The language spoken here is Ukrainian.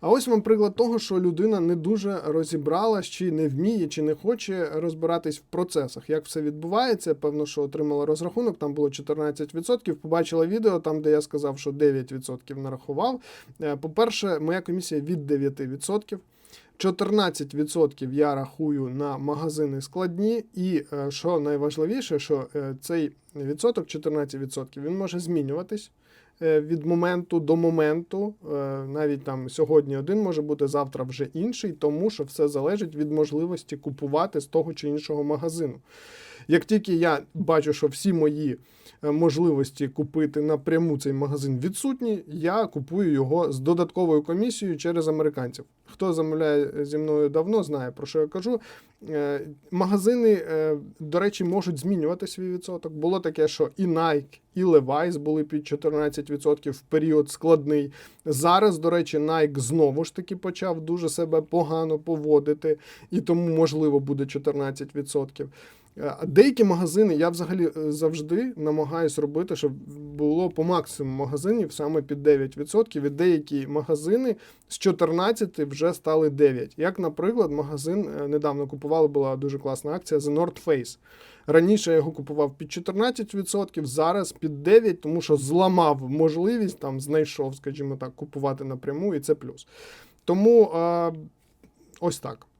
А ось вам приклад того, що людина не дуже розібралась, чи не вміє, чи не хоче розбиратись в процесах. Як все відбувається, певно, що отримала розрахунок, там було 14%, побачила відео, там, де я сказав, що 9% нарахував. Е, По-перше, моя комісія від 9%. 14% я рахую на магазини складні, і е, що найважливіше, що е, цей відсоток, 14%, він може змінюватись від моменту до моменту. Е, Навіть там сьогодні один може бути, завтра вже інший, тому що все залежить від можливості купувати з того чи іншого магазину. Як тільки я бачу, що всі мої е, можливості купити напряму цей магазин відсутні, я купую його з додатковою комісією через американців. Хто замовляє зі мною давно, знає про що я кажу. Е, Магазини, е, до речі, можуть змінювати свій відсоток. Було таке, що і Nike, і Levi's були під 14% в період складний. Зараз, до речі, Nike знову ж таки почав дуже себе погано поводити, і тому можливо буде 14%. Е, Деякі магазини я взагалі е, завжди намагаюсь робити, щоб було по максимуму магазинів саме під 9%. І деякі магазини з 14 вже стали 9. Як, наприклад, магазин е, недавно купували, була дуже класна акція The North Face. Раніше я його купував під 14%, зараз під 9%, тому що зламав можливість, там знайшов, скажімо так, купувати напряму, і це плюс. Тому ось так.